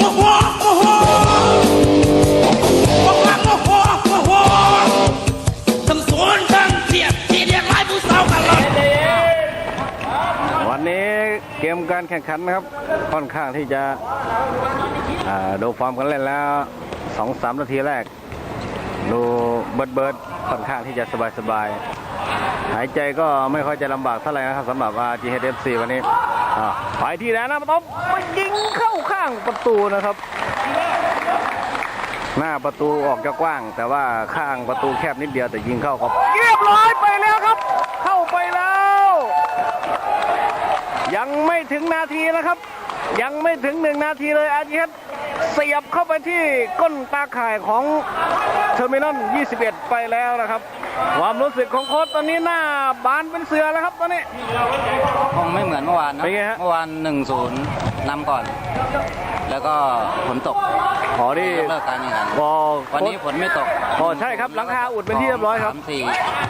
ว่าโมโหโมโหทั้งสวนทั้งเทียบที่เรียกไล่ผู้สากันเลยวันนี้เกมการแข่งขันนะครับ ค่อนข้างที่จะดูฟอร์มกันเล่นแล้วสองสามนาทีแรก ดูเบิร์ดเบิร์ดค่อนข้างที่จะสบายสบายหายใจก็ไม่ค่อยจะลำบากเท่าไหร่นะครับสำหรับ RGHFC วันนี้ ไปที่แดนนะมาต้องไปยิงเข้าข้างประตูนะครับ หน้าประตูออกจะกว้าง แต่ว่าข้างประตูแคบนิดเดียวแต่ยิงเข้าครับเรียบร้อยไปแล้วครับ เข้าไปแล้ว ยังไม่ถึงนาทีนะครับ ยังไม่ถึงหนึ่งนาทีเลยอาจิตเสียบเข้าไปที่ก้นตาข่ายของเทอร์มินอล 21 ไปแล้วนะครับ ความรู้สึกของโค้ชตอนนี้หน้าบานเป็นเสือแล้วครับตอนนี้ คงไม่เหมือนเมื่อวานเนอะเป็นไงฮะ เมื่อวานหนึ่งศูนย์นำก่อน แล้วก็ฝนตกขอที่ยกเลิกการแข่งขันบอวันนี้ฝนไม่ตกอ๋อใช่ครับหลังคาอุดเป็นที่เรียบร้อยครับ สามสี่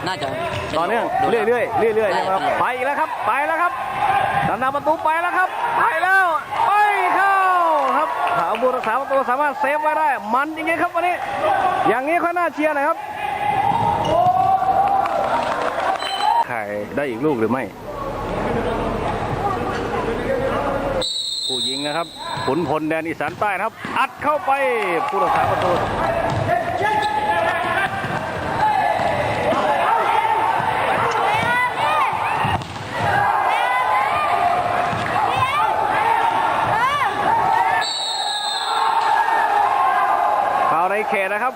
น่าจะต่อเนื่องเรื่อยๆเรื่อยๆใช่ไหมครับไปอีกแล้วครับ ไปแล้วครับดันดาประตูไปแล้วครับ ไปแล้ว ไปเข้าครับถาวบุรษาประตูสามารถเซฟไว้ได้ มันจริงๆครับวันนี้ อย่างนี้ค่อยน่าเชียร์หน่อยครับ ไข่ได้อีกลูกหรือไม่ผู้ยิงนะครับขุนพลแดนอีสานใต้นะครับ อัดเข้าไปผู้รักษาประตูฟาวล์ในเขตนะครับ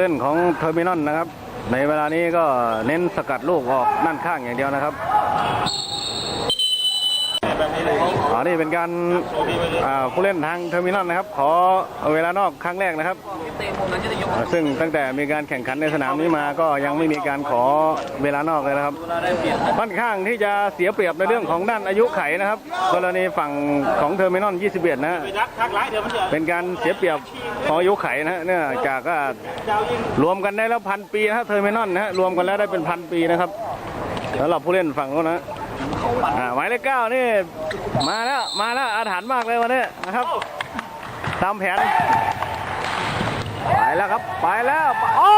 เล่นของเทอร์มินอลนะครับ ในเวลานี้ก็เน้นสกัดลูกออกด้านข้างอย่างเดียวนะครับ นนี้เป็นการผู้เล่นทางเทอร์มินอลนะครับ ขอเวลานอกครั้งแรกนะครับ ซึ่งตั้งแต่มีการแข่งขันในสนามนี้มาก็ยังไม่มีการขอเวลานอกเลยนะครับค่อนข้างที่จะเสียเปรียบในเรื่องของด้านอายุไขนะครับ กรณีฝั่งของเทอร์มินอล 21 นะฮะเป็นการเสียเปรียบของอายุไขนะเนื่องจากก็รวมกันได้แล้วพันปีนะเทอร์มินอลนะฮะรวมกันแล้วได้เป็นพันปีนะครับสำหรับผู้เล่นฝั่งโน้นนะ อ่าหมายเลขเก้านี่ มาแล้วมาแล้วอาถรรพ์มากเลยวันนี้นะครับตามแผน ไปแล้วครับ ไปแล้วโอ้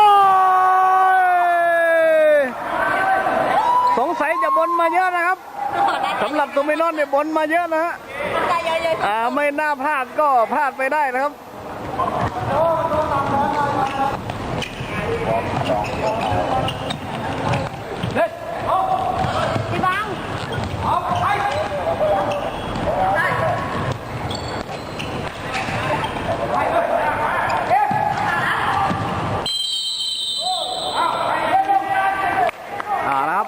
ยสงสัยจะบนมาเยอะนะครับสำหรับตัวไม่นอนเนี่ยบนมาเยอะนะฮะอ่าไม่น่าพลาดก็พลาดไปได้นะครับ อ่านะครับ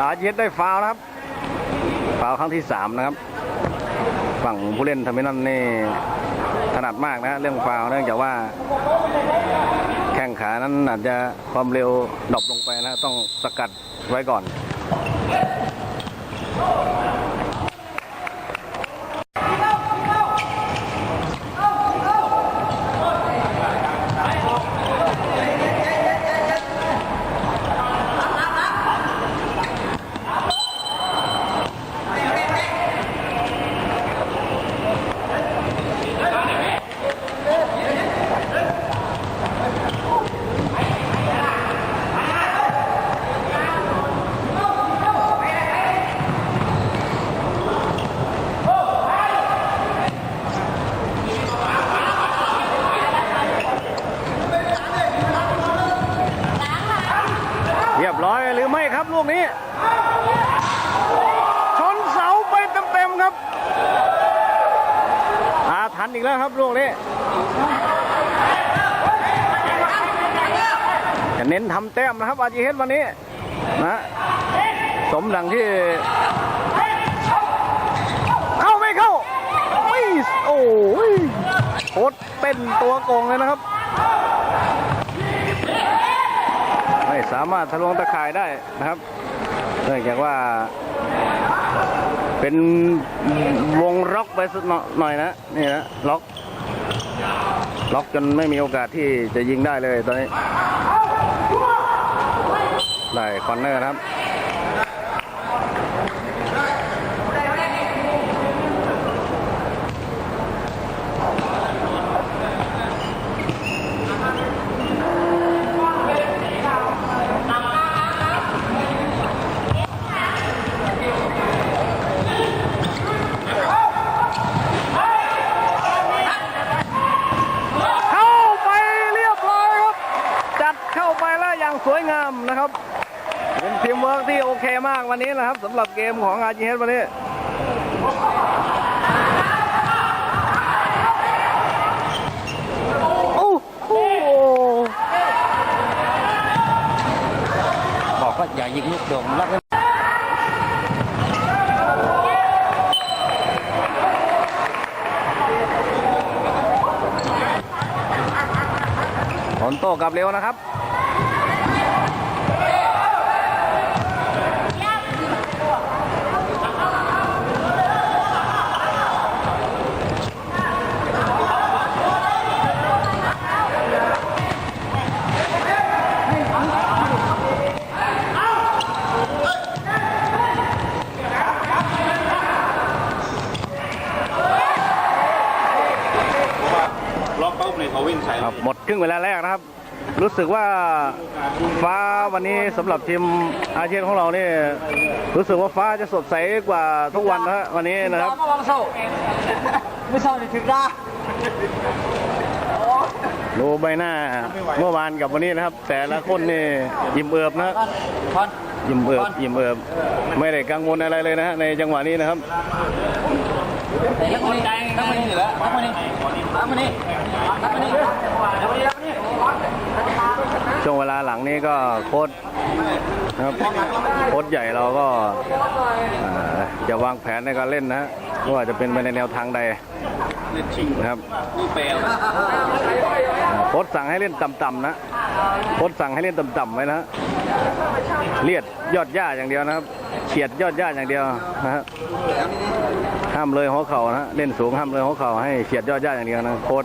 อา เย็ดได้ฟาวนะครับ ฟาวครั้งที่สามนะครับ ฝั่งผู้เล่นทำให้นั่นนี่ถนัดมากนะเรื่องฟาวเนื่องจากว่า แข้งขานั้นอาจจะความเร็วดรอปลงไปนะต้องสกัดไว้ก่อน อ กนี้ ชนเสาไปเต็มๆครับ อาทันอีกแล้วครับลูกนี้จะเน้นทำแต้มนะครับอาจีเฮดวันนี้นะสมดังที่ เข้าไม่เข้าไม่โอ้ยโคตรเป็นตัวโกงเลยนะครับ สามารถทะลวงตะข่ายได้นะครับ เนื่องจากว่าเป็นวงล็อกไปสักหน่อยนะนี่นะล็อก ล็อกจนไม่มีโอกาสที่จะยิงได้เลยตอนนี้ ได้คอนเนอร์ครับ เข้าไปเรียบร้อยครับ จัดเข้าไปแล้วอย่างสวยงามนะครับ เป็นทีมเวิร์กที่โอเคมากวันนี้นะครับสำหรับเกมของอาจีเฮดวันนี้โอ้โหบอกว่าอย่ายิงลูกโด่งล็อกไว้ผลโต้กลับเร็วนะครับ ปุ๊บเนี่ยเขาวิ่งใส่ครับหมดครึ่งเวลาแรกนะครับ รู้สึกว่าฟ้าวันนี้สำหรับทีมอาเซียนของเราเนี่ยรู้สึกว่าฟ้าจะสดใสกว่าทุกวันนะฮะวันนี้นะครับไม่วางเศร้าไม่เศร้าเลยถึงได้ ดูใบหน้าเมื่อวานกับวันนี้นะครับ แต่ละคนนี่ยิ้มเอิบนะฮะพอนยิ้มเอิบยิ้มเอิบไม่ได้กังวลอะไรเลยนะฮะในจังหวะนี้นะครับ แต่ยังคนใจตั้งมานี่เหรอตั้งมานี่ตั้งมานี่ตั้งมานี่ตั้งมานี่ตั้งมานี่ช่วงเวลาหลังนี้ก็โค้ดนะครับโค้ดใหญ่เราก็จะวางแผนในการเล่นนะว่าจะเป็นไปในแนวทางใดนะครับโค้ดสั่งให้เล่นต่ำๆนะโค้ดสั่งให้เล่นต่ำๆไว้นะเลียดยอดหญ้าอย่างเดียวนะครับเฉียดยอดหญ้าอย่างเดียวนะฮะ ห้ามเลยหัวเข่านะเล่นสูงห้ามเลยหัวเข่าให้เฉียดยอดย่าอย่างเดียวนะโค้ด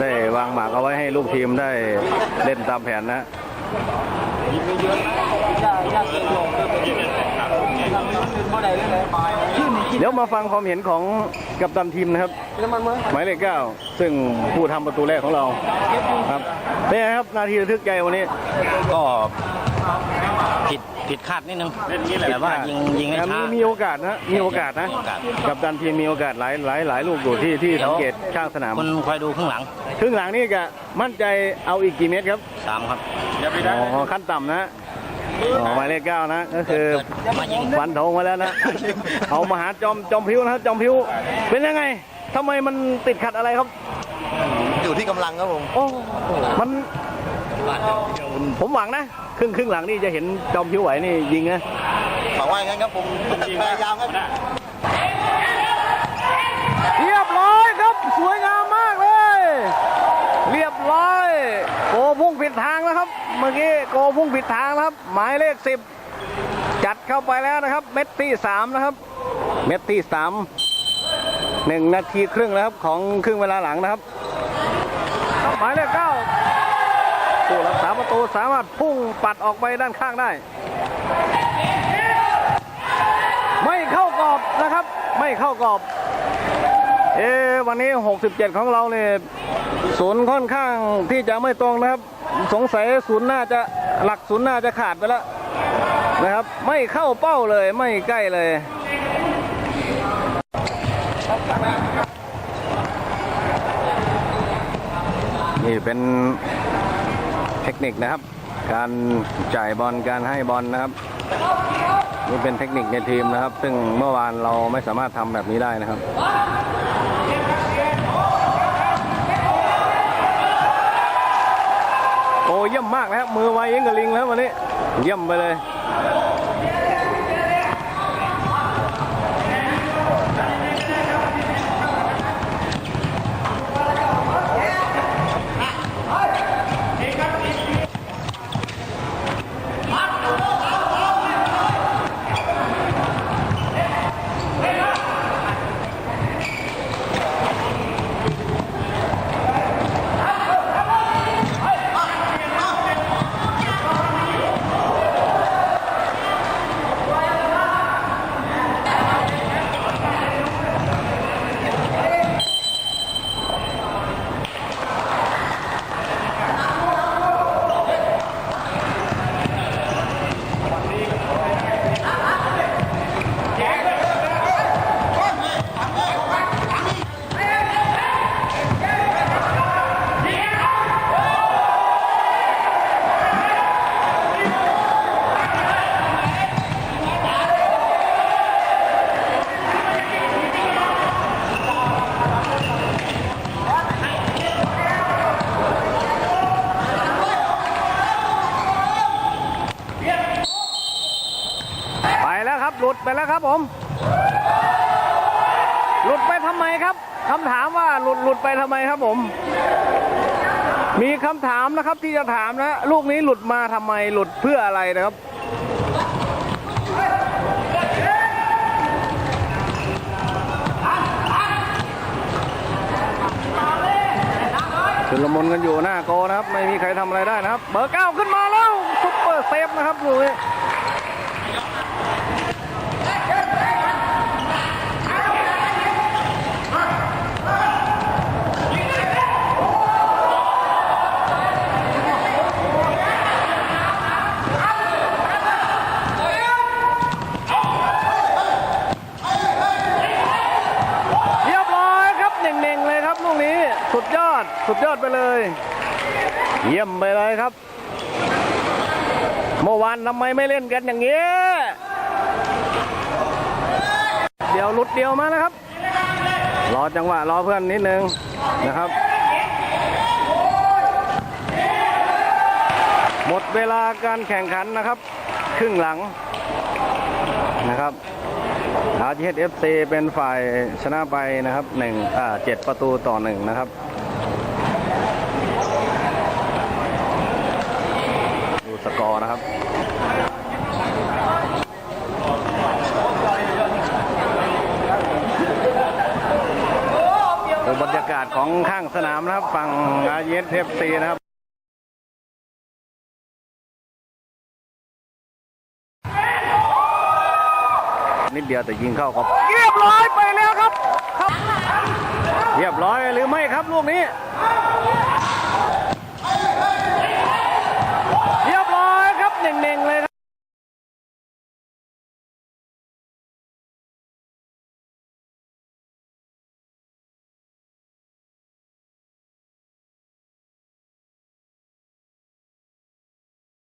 ได้วางหมากเอาไว้ให้ลูกทีมได้เล่นตามแผนนะฮะ เดี๋ยวมาฟังความเห็นของกัปตันทีมนะครับ หมายเลขเก้าซึ่งผู้ทำประตูแรกของเราครับเป็นไงครับนาทีระทึกใจวันนี้ก็ผิดผิดคาดนิดนึงแต่ว่ายิงยิงให้ช้ามีมีโอกาสนะมีโอกาสนะมีโอกาสกัปตันทีมมีโอกาสหลายหลายหลายลูกอยู่ที่ที่สังเกตข้างสนามคุณคอยดูข้างหลังครึ่งหลังนี่ก็มั่นใจเอาอีกกี่เมตรครับสามครับอ๋อขั้นต่ำนะ อ๋อหมายเลขเก้านะ ก็คือเกิดมายิงฟันธงมาแล้วนะ เอามาหาจอมจอมพิวนะครับจอมพิวเป็นยังไงทำไมมันติดขัดอะไรครับ อยู่ที่กำลังครับผมโอ้มัน ผมหวังนะ ครึ่งครึ่งหลังนี่จะเห็นจอมพิวไหวนี่ยิงนะหวังว่าอย่างนั้นครับผมพยายามครับ เรียบร้อยครับ สวยงามมากเลย เรียบร้อย โกพุ่งผิดทางแล้วครับ เมื่อกี้โกพุ่งผิดทางแล้วครับ หมายเลขสิบจัดเข้าไปแล้วนะครับ เม็ดที่สามนะครับ เม็ดที่สามหนึ่งนาทีครึ่งแล้วครับ ของครึ่งเวลาหลังนะครับ หมายเลขเก้าผู้รักษาประตูสามารถพุ่งปัดออกไปด้านข้างได้ ไม่เข้ากรอบนะครับ ไม่เข้ากรอบ เอ๊วันนี้ 67 ของเราเนี่ยศูนย์ค่อนข้างที่จะไม่ตรงนะครับ สงสัยศูนย์น่าจะหลักศูนย์น่าจะขาดไปแล้วนะครับ ไม่เข้าเป้าเลยไม่ใกล้เลยนี่เป็นเทคนิคนะครับ การจ่ายบอลการให้บอลนะครับนี่เป็นเทคนิคในทีมนะครับ ซึ่งเมื่อวานเราไม่สามารถทำแบบนี้ได้นะครับ เยี่ยมมากนะครับมือไวยิ่งกับลิงแล้ววันนี้ เยี่ยมไปเลย ครับ หลุดไปแล้วครับผม หลุดไปทำไมครับคำถามว่าหลุดหลุดไปทำไมครับผม มีคำถามนะครับที่จะถามนะ ลูกนี้หลุดมาทำไมหลุดเพื่ออะไรนะครับชุลมุนกันอยู่หน้าโกนะครับ ไม่มีใครทำอะไรได้นะครับ เบอร์เก้าขึ้นมาแล้วซุปเปอร์เซฟนะครับลูกนี้ เรียบร้อยครับเน่งๆเลยครับลูกนี้ สุดยอด สุดยอดไปเลย เยี่ยมไปเลยครับ เมื่อวานทำไมไม่เล่นกันอย่างนี้ เดี๋ยวลุดเดียวมานะครับ รอจังหวะรอเพื่อนนิดนึงนะครับ หมดเวลาการแข่งขันนะครับ ครึ่งหลังนะครับอาร์ทีเอฟซีเป็นฝ่ายชนะไปนะครับหนึ่งอ่าเจ็ดประตูต่อหนึ่งนะครับ ดูสก อร์นะครับดูบรรยากาศของข้างสนามนะครับฝั่งอาร์เอฟซีนะครับนิดเดียวแต่ยิงเข้าครับเรียบร้อยไปแล้วครับครับเรียบร้อยหรือไม่ครับลูกนี้ lightning, Ming Lin.